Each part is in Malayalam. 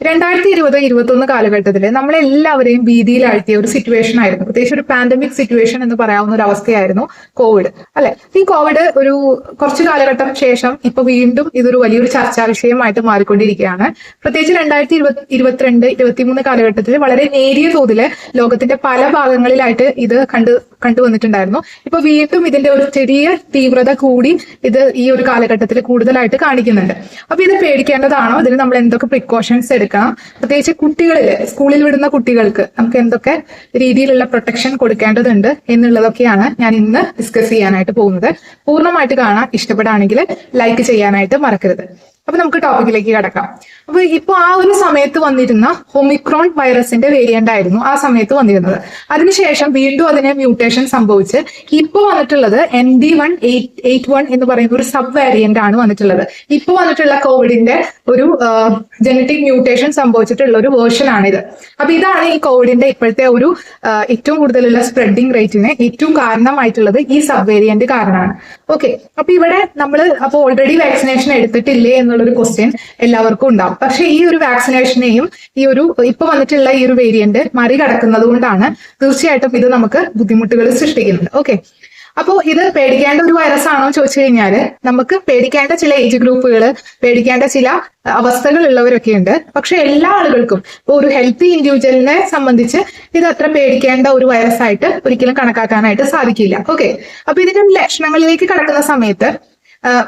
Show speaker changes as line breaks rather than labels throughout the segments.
രണ്ടായിരത്തി ഇരുപത് ഇരുപത്തൊന്ന് കാലഘട്ടത്തിൽ നമ്മളെല്ലാവരെയും ഭീതിയിലാഴ്ത്തിയ ഒരു സിറ്റുവേഷൻ ആയിരുന്നു. പ്രത്യേകിച്ച് ഒരു പാൻഡമിക് സിറ്റുവേഷൻ എന്ന് പറയാവുന്ന ഒരു അവസ്ഥയായിരുന്നു കോവിഡ് അല്ലെ? ഈ കോവിഡ് ഒരു കുറച്ച് കാലഘട്ടം ശേഷം ഇപ്പൊ വീണ്ടും ഇതൊരു വലിയൊരു ചർച്ചാ വിഷയമായിട്ട് മാറിക്കൊണ്ടിരിക്കുകയാണ്. പ്രത്യേകിച്ച് രണ്ടായിരത്തി ഇരുപത്തി ഇരുപത്തിരണ്ട് ഇരുപത്തിമൂന്ന് കാലഘട്ടത്തിൽ വളരെ നേരിയ തോതിൽ ലോകത്തിന്റെ പല ഭാഗങ്ങളിലായിട്ട് ഇത് കണ്ട് കണ്ടുവന്നിട്ടുണ്ടായിരുന്നു ഇപ്പൊ വീണ്ടും ഇതിന്റെ ഒരു ചെറിയ തീവ്രത കൂടി ഇത് ഈ ഒരു കാലഘട്ടത്തിൽ കൂടുതലായിട്ട് കാണിക്കുന്നുണ്ട്. അപ്പൊ ഇത് പേടിക്കേണ്ടതാണോ? ഇതിന് നമ്മൾ എന്തൊക്കെ പ്രിക്കോഷൻസ് എടുക്കണം പ്രത്യേകിച്ച് കുട്ടികളിൽ സ്കൂളിൽ വിടുന്ന കുട്ടികൾക്ക് നമുക്ക് എന്തൊക്കെ രീതിയിലുള്ള പ്രൊട്ടക്ഷൻ കൊടുക്കേണ്ടതുണ്ട് എന്നുള്ളതൊക്കെയാണ് ഞാൻ ഇന്ന് ഡിസ്കസ് ചെയ്യാനായിട്ട് പോകുന്നത്. പൂർണമായിട്ട് കാണാൻ ഇഷ്ടപ്പെടുകയാണെങ്കിൽ ലൈക്ക് ചെയ്യാനായിട്ട് മറക്കരുത്. അപ്പൊ നമുക്ക് ടോപ്പിക്കിലേക്ക് കടക്കാം. അപ്പൊ ഇപ്പൊ ആ ഒരു സമയത്ത് വന്നിരുന്ന ഹോമിക്രോൺ വൈറസിന്റെ വേരിയന്റ് ആയിരുന്നു ആ സമയത്ത് വന്നിരുന്നത്. അതിനുശേഷം വീണ്ടും അതിനെ മ്യൂട്ടേഷൻ സംഭവിച്ച് ഇപ്പൊ വന്നിട്ടുള്ളത് N D one eight one എന്ന് പറയുന്ന ഒരു സബ് വേരിയന്റ് ആണ് വന്നിട്ടുള്ളത്. ഇപ്പൊ വന്നിട്ടുള്ള കോവിഡിന്റെ ഒരു ജനറ്റിക് മ്യൂട്ടേഷൻ സംഭവിച്ചിട്ടുള്ള ഒരു വേർഷൻ ആണിത്. അപ്പൊ ഇതാണ് ഈ കോവിഡിന്റെ ഇപ്പോഴത്തെ ഒരു ഏറ്റവും കൂടുതലുള്ള സ്പ്രെഡിംഗ് റേറ്റിന് ഏറ്റവും കാരണമായിട്ടുള്ളത് ഈ സബ് വേരിയന്റ് കാരണമാണ്. ഓക്കെ അപ്പൊ ഇവിടെ നമ്മൾ അപ്പൊ ഓൾറെഡി വാക്സിനേഷൻ എടുത്തിട്ടില്ലേ എന്നുള്ളൊരു ക്വസ്റ്റ്യൻ എല്ലാവർക്കും ഉണ്ടാവും. പക്ഷെ ഈ ഒരു വാക്സിനേഷനെയും ഈ ഒരു ഇപ്പൊ വന്നിട്ടുള്ള ഈ ഒരു വേരിയന്റ് മറികടക്കുന്നത് കൊണ്ടാണ് തീർച്ചയായിട്ടും ഇത് നമുക്ക് ബുദ്ധിമുട്ടുകൾ സൃഷ്ടിക്കുന്നത്. ഓക്കെ അപ്പോൾ ഇത് പേടിക്കേണ്ട ഒരു വൈറസ് ആണോ ചോദിച്ചു കഴിഞ്ഞാൽ നമുക്ക് പേടിക്കേണ്ട ചില ഏജ് ഗ്രൂപ്പുകൾ പേടിക്കേണ്ട ചില അവസ്ഥകൾ ഉള്ളവരൊക്കെ ഉണ്ട്. പക്ഷെ എല്ലാ ആളുകൾക്കും ഇപ്പോൾ ഒരു ഹെൽത്തി ഇൻഡിവിജ്വലിനെ സംബന്ധിച്ച് ഇത് അത്ര പേടിക്കേണ്ട ഒരു വൈറസ് ആയിട്ട് ഒരിക്കലും കണക്കാക്കാനായിട്ട് സാധിക്കില്ല. ഓക്കെ അപ്പൊ ഇതിന്റെ ലക്ഷണങ്ങളിലേക്ക് കടക്കുന്ന സമയത്ത്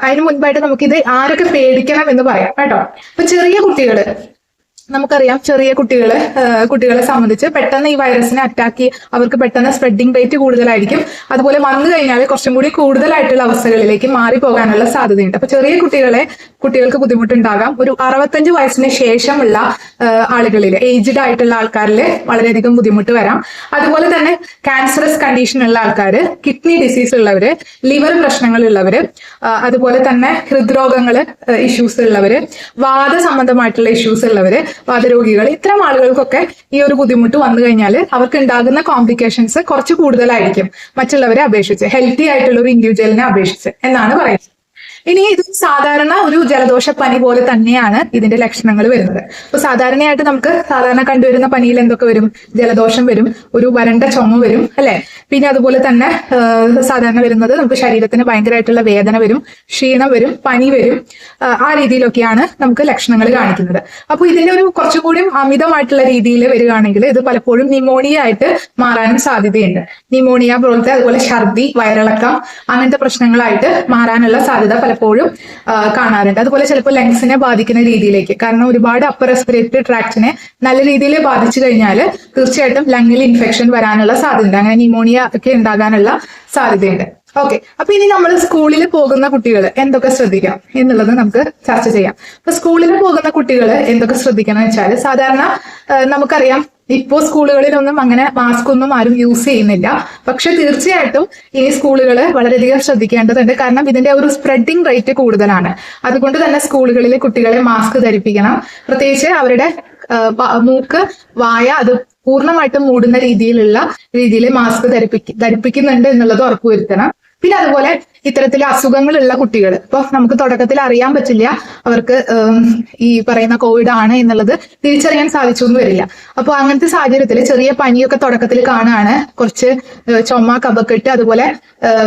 അതിന് മുൻപായിട്ട് നമുക്കിത് ആരൊക്കെ പേടിക്കണം എന്ന് പറയാം കേട്ടോ. അപ്പൊ ചെറിയ കുട്ടികൾ നമുക്കറിയാം ചെറിയ കുട്ടികളെ കുട്ടികളെ സംബന്ധിച്ച് പെട്ടെന്ന് ഈ വൈറസിനെ അറ്റാക്ക് അവർക്ക് പെട്ടെന്ന് സ്പ്രെഡിങ് റേറ്റ് കൂടുതലായിരിക്കും. അതുപോലെ വന്നു കഴിഞ്ഞാൽ കുറച്ചും കൂടി കൂടുതലായിട്ടുള്ള അവസ്ഥകളിലേക്ക് മാറി പോകാനുള്ള സാധ്യതയുണ്ട്. അപ്പൊ ചെറിയ കുട്ടികളെ കുട്ടികൾക്ക് ബുദ്ധിമുട്ടുണ്ടാകാം. ഒരു അറുപത്തഞ്ച് വയസ്സിന് ശേഷമുള്ള ആളുകളിൽ ഏജ്ഡ് ആയിട്ടുള്ള ആൾക്കാരിൽ വളരെയധികം ബുദ്ധിമുട്ട് വരാം. അതുപോലെ തന്നെ ക്യാൻസറസ് കണ്ടീഷൻ ഉള്ള ആൾക്കാർ കിഡ്നി ഡിസീസ് ഉള്ളവര് ലിവർ പ്രശ്നങ്ങൾ ഉള്ളവര് അതുപോലെ തന്നെ ഹൃദ്രോഗങ്ങൾ ഇഷ്യൂസ് ഉള്ളവര് വാദ സംബന്ധമായിട്ടുള്ള ഇഷ്യൂസ് ഉള്ളവര് വാദരോഗികൾ ഇത്തരം ആളുകൾക്കൊക്കെ ഈ ഒരു ബുദ്ധിമുട്ട് വന്നു കഴിഞ്ഞാൽ അവർക്ക് ഉണ്ടാകുന്ന കോംപ്ലിക്കേഷൻസ് കുറച്ച് കൂടുതലായിരിക്കും. മറ്റുള്ളവരെ അപേക്ഷിച്ച് ഹെൽത്തി ആയിട്ടുള്ള ഒരു ഇൻഡിവിജ്വലിനെ അപേക്ഷിച്ച് എന്നാണ് പറയുന്നത്. ഇനി ഇത് സാധാരണ ഒരു ജലദോഷ പനി പോലെ തന്നെയാണ് ഇതിന്റെ ലക്ഷണങ്ങൾ വരുന്നത്. അപ്പൊ സാധാരണയായിട്ട് നമുക്ക് സാധാരണ കണ്ടുവരുന്ന പനിയിൽ എന്തൊക്കെ വരും? ജലദോഷം വരും ഒരു വരണ്ട ചുമ വരും അല്ലെ? പിന്നെ അതുപോലെ തന്നെ സാധാരണ വരുന്നത് നമുക്ക് ശരീരത്തിന് ഭയങ്കരമായിട്ടുള്ള വേദന വരും ക്ഷീണം വരും പനി വരും ആ, രീതിയിലൊക്കെയാണ് നമുക്ക് ലക്ഷണങ്ങൾ കാണിക്കുന്നത്. അപ്പൊ ഇതിന്റെ ഒരു കുറച്ചുകൂടി അമിതമായിട്ടുള്ള രീതിയിൽ വരികയാണെങ്കിൽ ഇത് പലപ്പോഴും നിമോണിയ ആയിട്ട് മാറാനും സാധ്യതയുണ്ട്. നിമോണിയ പോലത്തെ അതുപോലെ ഛർദി വയറിളക്കം അങ്ങനത്തെ പ്രശ്നങ്ങളായിട്ട് മാറാനുള്ള സാധ്യത പലപ്പോഴും കാണാറുണ്ട്. അതുപോലെ ചിലപ്പോൾ ലങ്സിനെ ബാധിക്കുന്ന രീതിയിലേക്ക്. കാരണം ഒരുപാട് അപ്പർ റെസ്പിറേറ്ററി ട്രാക്റ്റിനെ നല്ല രീതിയിൽ ബാധിച്ചു കഴിഞ്ഞാൽ തീർച്ചയായിട്ടും ലങ്ങിൽ ഇൻഫെക്ഷൻ വരാനുള്ള സാധ്യതയുണ്ട്. അങ്ങനെ ന്യൂമോണിയ ഒക്കെ ഉണ്ടാകാനുള്ള സാധ്യതയുണ്ട്. ഓക്കെ അപ്പൊ ഇനി നമ്മൾ സ്കൂളിൽ പോകുന്ന കുട്ടികൾ എന്തൊക്കെ ശ്രദ്ധിക്കണം എന്നുള്ളത് നമുക്ക് ചർച്ച ചെയ്യാം. അപ്പൊ സ്കൂളിൽ പോകുന്ന കുട്ടികൾ എന്തൊക്കെ ശ്രദ്ധിക്കണം എന്ന് വെച്ചാൽ സാധാരണ നമുക്കറിയാം ഇപ്പോ സ്കൂളുകളിലൊന്നും അങ്ങനെ മാസ്ക് ഒന്നും ആരും യൂസ് ചെയ്യുന്നില്ല. പക്ഷെ തീർച്ചയായിട്ടും ഈ സ്കൂളുകൾ വളരെയധികം ശ്രദ്ധിക്കേണ്ടതുണ്ട്. കാരണം ഇതിന്റെ ഒരു സ്പ്രെഡിംഗ് റേറ്റ് കൂടുതലാണ്. അതുകൊണ്ട് തന്നെ സ്കൂളുകളിലെ കുട്ടികളെ മാസ്ക് ധരിപ്പിക്കണം. പ്രത്യേകിച്ച് അവരുടെ മൂക്ക് വായ അത് പൂർണമായിട്ടും മൂടുന്ന രീതിയിലുള്ള രീതിയിൽ മാസ്ക് ധരിപ്പിക്ക ധരിപ്പിക്കുന്നുണ്ട് എന്നുള്ളത് ഉറപ്പുവരുത്തണം. പിന്നെ അതുപോലെ ഇത്തരത്തിൽ അസുഖങ്ങളുള്ള കുട്ടികൾ ഇപ്പൊ നമുക്ക് തുടക്കത്തിൽ അറിയാൻ പറ്റില്ല അവർക്ക് ഈ പറയുന്ന കോവിഡ് ആണ് എന്നുള്ളത് തിരിച്ചറിയാൻ സാധിച്ചു എന്ന് വരില്ല. അപ്പോൾ അങ്ങനത്തെ സാഹചര്യത്തിൽ ചെറിയ പനിയൊക്കെ തുടക്കത്തിൽ കാണുകയാണ് കുറച്ച് ചുമ കബക്കെട്ട് അതുപോലെ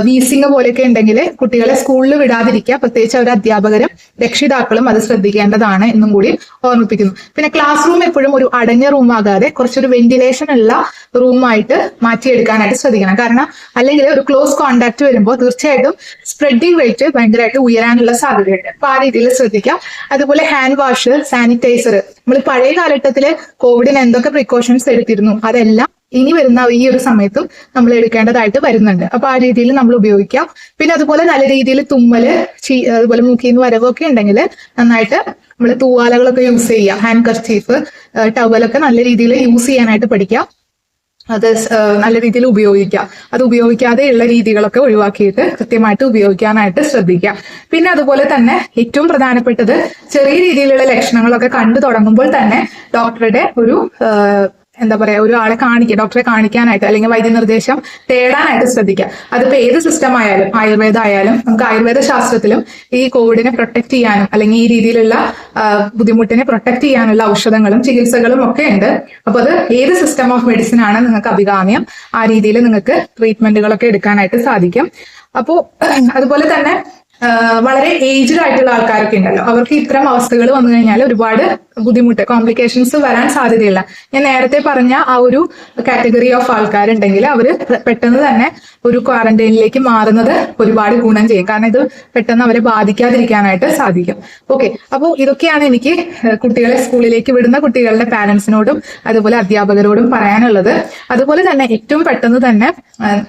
വീസിങ് പോലെയൊക്കെ ഉണ്ടെങ്കിൽ കുട്ടികളെ സ്കൂളിൽ വിടാതിരിക്കുക. പ്രത്യേകിച്ച് അവരുടെ അധ്യാപകരും രക്ഷിതാക്കളും അത് ശ്രദ്ധിക്കേണ്ടതാണ് എന്നും കൂടി ഓർമ്മിപ്പിക്കുന്നു. പിന്നെ ക്ലാസ് റൂം എപ്പോഴും ഒരു അടഞ്ഞ റൂം ആകാതെ കുറച്ചൊരു വെന്റിലേഷൻ ഉള്ള റൂമായിട്ട് മാറ്റിയെടുക്കാനായിട്ട് ശ്രദ്ധിക്കണം. കാരണം അല്ലെങ്കിൽ ഒരു ക്ലോസ് കോണ്ടാക്ട് വരുമ്പോൾ തീർച്ചയായിട്ടും സ്പ്രെഡിങ് റേറ്റ് ഭയങ്കരമായിട്ട് ഉയരാനുള്ള സാധ്യതയുണ്ട്. അപ്പൊ ആ രീതിയിൽ ശ്രദ്ധിക്കാം. അതുപോലെ ഹാൻഡ് വാഷ് സാനിറ്റൈസർ നമ്മൾ പഴയ കാലഘട്ടത്തിൽ കോവിഡിന് എന്തൊക്കെ പ്രിക്കോഷൻസ് എടുത്തിരുന്നു അതെല്ലാം ഇനി വരുന്ന ഈ ഒരു സമയത്തും നമ്മൾ എടുക്കേണ്ടതായിട്ട് വരുന്നുണ്ട്. അപ്പൊ ആ രീതിയിൽ നമ്മൾ ഉപയോഗിക്കാം. പിന്നെ അതുപോലെ നല്ല രീതിയിൽ തുമ്മൽ അതുപോലെ മുക്കിന്ന് വരവൊക്കെ ഉണ്ടെങ്കിൽ നന്നായിട്ട് നമ്മൾ തൂവാലകളൊക്കെ യൂസ് ചെയ്യുക ഹാൻഡ് കർച്ചീഫ് ടവലൊക്കെ നല്ല രീതിയിൽ യൂസ് ചെയ്യാനായിട്ട് പഠിക്കാം. അത് നല്ല രീതിയിൽ ഉപയോഗിക്കാം. അത് ഉപയോഗിക്കാതെ ഉള്ള രീതികളൊക്കെ ഒഴിവാക്കിയിട്ട് കൃത്യമായിട്ട് ഉപയോഗിക്കാനായിട്ട് ശ്രദ്ധിക്കുക പിന്നെ അതുപോലെ തന്നെ ഏറ്റവും പ്രധാനപ്പെട്ടത് ചെറിയ രീതിയിലുള്ള ലക്ഷണങ്ങളൊക്കെ കണ്ടു തുടങ്ങുമ്പോൾ തന്നെ ഡോക്ടറുടെ ഒരു എന്താ പറയാ ഒരാളെ കാണിക്കുക ഡോക്ടറെ കാണിക്കാനായിട്ട് അല്ലെങ്കിൽ വൈദ്യനിർദ്ദേശം തേടാനായിട്ട് ശ്രദ്ധിക്കുക അതിപ്പോ ഏത് സിസ്റ്റം ആയാലും ആയുർവേദ ആയാലും നമുക്ക് ആയുർവേദ ശാസ്ത്രത്തിലും ഈ കോവിഡിനെ പ്രൊട്ടക്ട് ചെയ്യാനും അല്ലെങ്കിൽ ഈ രീതിയിലുള്ള ബുദ്ധിമുട്ടിനെ പ്രൊട്ടക്ട് ചെയ്യാനുള്ള ഔഷധങ്ങളും ചികിത്സകളും ഒക്കെ ഉണ്ട്. അപ്പൊ അത് ഏത് സിസ്റ്റം ഓഫ് മെഡിസിൻ ആണ് നിങ്ങൾക്ക് അഭികാമ്യം ആ രീതിയിൽ നിങ്ങൾക്ക് ട്രീറ്റ്മെന്റുകളൊക്കെ എടുക്കാനായിട്ട് സാധിക്കും. അപ്പോ അതുപോലെ തന്നെ വളരെ ഏജ്ഡ് ആയിട്ടുള്ള ആൾക്കാരൊക്കെ ഉണ്ടല്ലോ. അവർക്ക് ഇത്തരം അവസ്ഥകൾ വന്നു കഴിഞ്ഞാൽ ഒരുപാട് ബുദ്ധിമുട്ട് കോംപ്ലിക്കേഷൻസ് വരാൻ സാധ്യതയില്ല. ഞാൻ നേരത്തെ പറഞ്ഞ ആ ഒരു കാറ്റഗറി ഓഫ് ആൾക്കാരുണ്ടെങ്കിൽ അവർ പെട്ടെന്ന് തന്നെ ഒരു ക്വാറന്റൈനിലേക്ക് മാറുന്നത് ഒരുപാട് ഗുണം ചെയ്യും. കാരണം ഇത് പെട്ടെന്ന് അവരെ ബാധിക്കാതിരിക്കാനായിട്ട് സാധിക്കും. ഓക്കെ അപ്പോൾ ഇതൊക്കെയാണ് എനിക്ക് കുട്ടികളെ സ്കൂളിലേക്ക് വിടുന്ന കുട്ടികളുടെ പാരന്റ്സിനോടും അതുപോലെ അധ്യാപകരോടും പറയാനുള്ളത്. അതുപോലെ തന്നെ ഏറ്റവും പെട്ടെന്ന് തന്നെ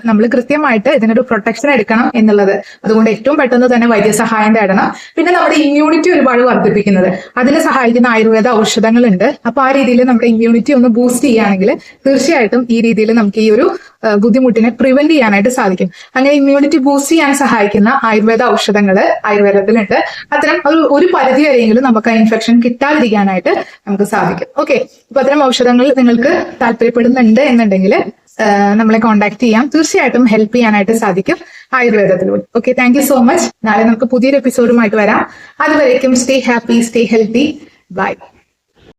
നമ്മൾ കൃത്യമായിട്ട് ഇതിനൊരു പ്രൊട്ടക്ഷൻ എടുക്കണം എന്നുള്ളത്. അതുകൊണ്ട് ഏറ്റവും പെട്ടെന്ന് തന്നെ വൈദ്യസഹായം തേടണം. പിന്നെ നമ്മുടെ ഇമ്മ്യൂണിറ്റി ഒരുപാട് വർദ്ധിപ്പിക്കുന്നത്. അതിനെ സഹായിക്കുന്ന ആയുർവേദ ഔഷധങ്ങളുണ്ട്. അപ്പൊ ആ രീതിയിൽ നമ്മുടെ ഇമ്മ്യൂണിറ്റി ഒന്ന് ബൂസ്റ്റ് ചെയ്യുകയാണെങ്കിൽ തീർച്ചയായിട്ടും ഈ രീതിയിൽ നമുക്ക് ഈ ഒരു ബുദ്ധിമുട്ടിനെ പ്രിവെന്റ് ചെയ്യാനായിട്ട് സാധിക്കും. അങ്ങനെ ഇമ്മ്യൂണിറ്റി ബൂസ്റ്റ് ചെയ്യാൻ സഹായിക്കുന്ന ആയുർവേദ ഔഷധങ്ങൾ ആയുർവേദത്തിലുണ്ട്. അത്തരം ഒരു ഒരു പരിധി വരെയെങ്കിലും നമുക്ക് ആ ഇൻഫെക്ഷൻ കിട്ടാതിരിക്കാനായിട്ട് നമുക്ക് സാധിക്കും. ഓക്കെ അപ്പൊ അത്തരം ഔഷധങ്ങൾ നിങ്ങൾക്ക് താല്പര്യപ്പെടുന്നുണ്ട് എന്നുണ്ടെങ്കിൽ നമ്മളെ കോൺടാക്ട് ചെയ്യാം. തീർച്ചയായിട്ടും ഹെൽപ്പ് ചെയ്യാനായിട്ട് സാധിക്കും ആയുർവേദത്തിലൂടെ. Okay thank you so much നാളെ നമുക്ക് പുതിയൊരു എപ്പിസോഡുമായിട്ട് വരാം. അതുവരേക്കും stay happy stay healthy bye